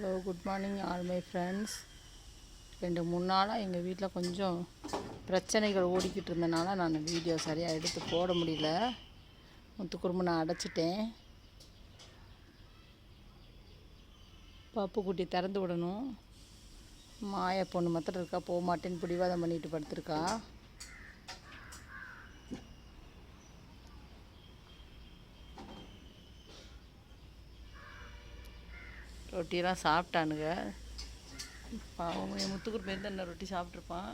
Hello good morning all my friends ரெண்டு மூணு நாளாக எங்கள் வீட்டில் கொஞ்சம் பிரச்சனைகள் ஓடிக்கிட்டு இருந்தனால நான் வீடியோ சரியாக எடுத்து போட முடியல. முத்துக்குறும்பு நான் அடைச்சிட்டேன். பப்பு குட்டி திறந்து விடணும். மாய பொண்ணு மாத்திரம் இருக்கா? போக மாட்டேன்னு பிடிவாதம் பண்ணிட்டு படுத்திருக்கா. ரொட்டியெல்லாம் சாப்பிட்டானுங்க. பாவம் என் முத்துக்குருப்பு இருந்தால் ரொட்டி சாப்பிட்ருப்பான்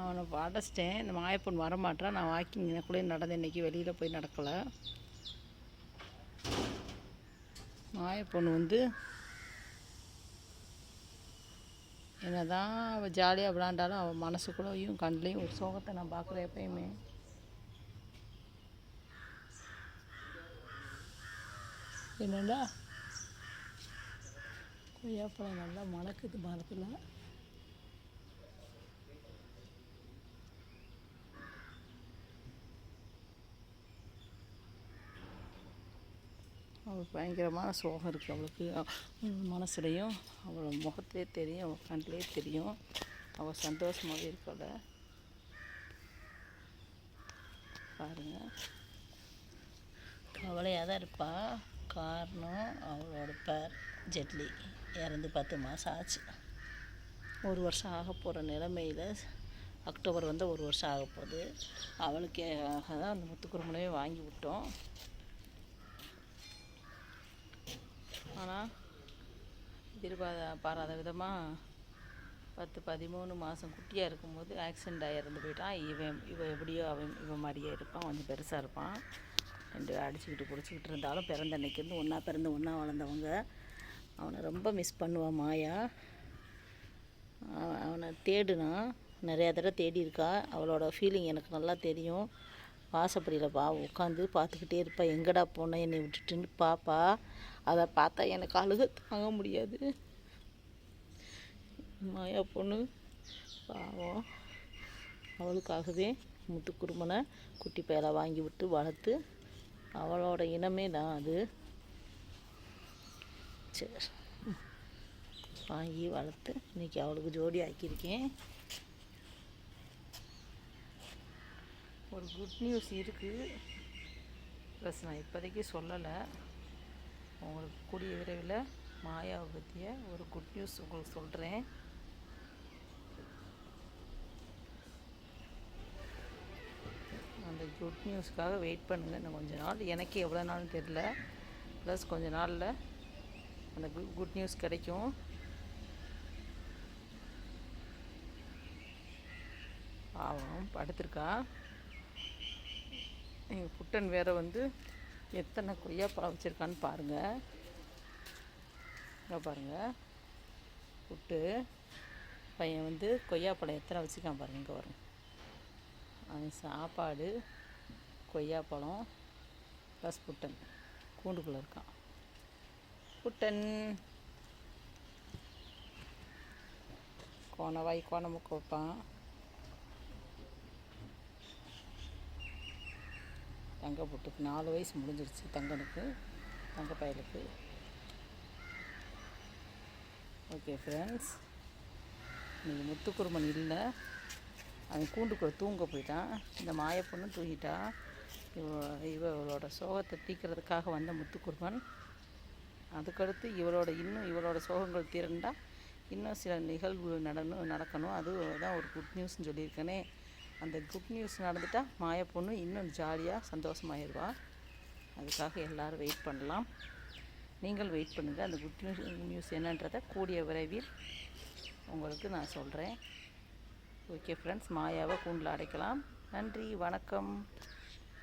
அவனை அடைச்சிட்டேன் இந்த மாயப்பன் வரமாட்டான் நான் வாக்கிங் எனக்குள்ளே நடந்தேன். இன்றைக்கி வெளியில் போய் நடக்கலை. மாயப்பொண்ணு வந்து என்ன தான் அவள் ஜாலியாக விளாண்டாலும் அவள் மனசுக்குள்ளேயும் கண்லேயும் ஒரு சோகத்தை நான் பார்க்குறேன் எப்பயுமே. என்னடா? கொய்யாப்பழம் நல்லா மணக்குது மரத்தில் அவள் பயங்கரமான சோகம் இருக்குது அவளுக்கு. அவள் மனசுலையும் அவள் முகத்திலே தெரியும் அவள் கண்ணிலே தெரியும். அவள் சந்தோஷமாகவே இருக்கல பாருங்கள் கவலையாக தான் இருப்பாள் காரணம் அவளோட பேர். ஜெட்லி இறந்து பத்து மாதம் ஆச்சு. ஒரு வருஷம் ஆக போகிற நிலமையில் அக்டோபர் வந்து ஒரு வருஷம் ஆக போகுது. அவளுக்காக தான் அந்த முத்துக்குருமனையே வாங்கி விட்டோம். ஆனால் எதிர்பார பாராத விதமாக பத்து பதிமூணு மாதம் குட்டியாக இருக்கும்போது ஆக்சிடெண்ட் ஆகி இறந்து போயிட்டான். இவன் இவன் எப்படியோ அவன் இவன் மாதிரியே இருப்பான். கொஞ்சம் பெருசாக இருப்பான். ரெண்டு அடிச்சுக்கிட்டு பிடிச்சிக்கிட்டு இருந்தாலும் பிறந்த அன்னைக்கு இருந்து ஒன்றா பிறந்து ஒன்றா வளர்ந்தவங்க. அவனை ரொம்ப மிஸ் பண்ணுவான் மாயா. அவனை தேடுனா நிறையா தடவை தேடி இருக்கா. அவளோட ஃபீலிங் எனக்கு நல்லா தெரியும். வாசப்படியில் பா உட்காந்து பார்த்துக்கிட்டே இருப்பா. எங்கடா போனேன் என்னை விட்டுட்டுன்னு பாப்பா. அதை பார்த்தா எனக்கு அழுக தாங்க முடியாது. மாயா பொண்ணு பாவம். அவளுக்காகவே முத்துக்குருமனை குட்டி பயலை வாங்கி விட்டு வளர்த்து அவளோட இனமே தான் அது. சரி வாங்கி வளர்த்து இன்றைக்கி அவளுக்கு ஜோடி ஆக்கியிருக்கேன். ஒரு குட் நியூஸ் இருக்குது ப்ளஸ் நான் இப்போதைக்கு சொல்லலை. உங்களுக்கு கூடிய விரைவில் மாயாவை பற்றிய ஒரு குட் நியூஸ் உங்களுக்கு சொல்கிறேன். அந்த குட் நியூஸ்க்காக வெயிட் பண்ணுங்கள் இன்னும் கொஞ்ச நாள். எனக்கு எவ்வளோ நாள்னு தெரில ப்ளஸ் கொஞ்ச நாளில் அந்த குட் குட் நியூஸ் கிடைக்கும். பாவம் படுத்திருக்கா? எங்கள் புட்டன் வேற வந்து எத்தனை கொய்யாப்பழம் வச்சுருக்கான்னு பாருங்கள் இங்கே பாருங்கள் புட்டு. பையன் வந்து கொய்யாப்பழம் எத்தனை வச்சுருக்கான் பாருங்க இங்கே வரும் அவன் சாப்பாடு கொய்யாப்பழம் ப்ளஸ் புட்டன். கூண்டுக்குள்ளே இருக்கான். குட்டன் கோணவாய் கோணமுக்கு வைப்பான் தங்க புட்டுக்கு நாலு வயசு முடிஞ்சிருச்சு தங்கனுக்கு தங்க பயலுக்கு ஓகே ஃப்ரெண்ட்ஸ் இன்னைக்கு முத்துக்குருமன் இல்லை அவன் கூண்டுக்குள்ளே தூங்க போயிட்டான் இந்த மாய பொண்ணு இவ இவளோட சோகத்தை தீக்கிறதுக்காக வந்த முத்துக்குருமன் அதுக்கடுத்து இவளோட இன்னும் இவளோட சோகங்கள் திரண்டா இன்னும் சில நிகழ்வு நடணும் நடக்கணும். அது தான் ஒரு குட் நியூஸ்னு சொல்லியிருக்கேனே. அந்த குட் நியூஸ் நடந்துட்டால் மாய பொண்ணு இன்னும் ஜாலியாக சந்தோஷமாயிருவா. அதுக்காக எல்லோரும் வெயிட் பண்ணலாம். நீங்கள் வெயிட் பண்ணுங்கள் அந்த குட் நியூஸ் நியூஸ் என்னன்றதை கூடிய விரைவில் உங்களுக்கு நான் சொல்கிறேன் ஓகே ஃப்ரெண்ட்ஸ் மாயாவை கூண்டில் அடைக்கலாம். நன்றி வணக்கம்.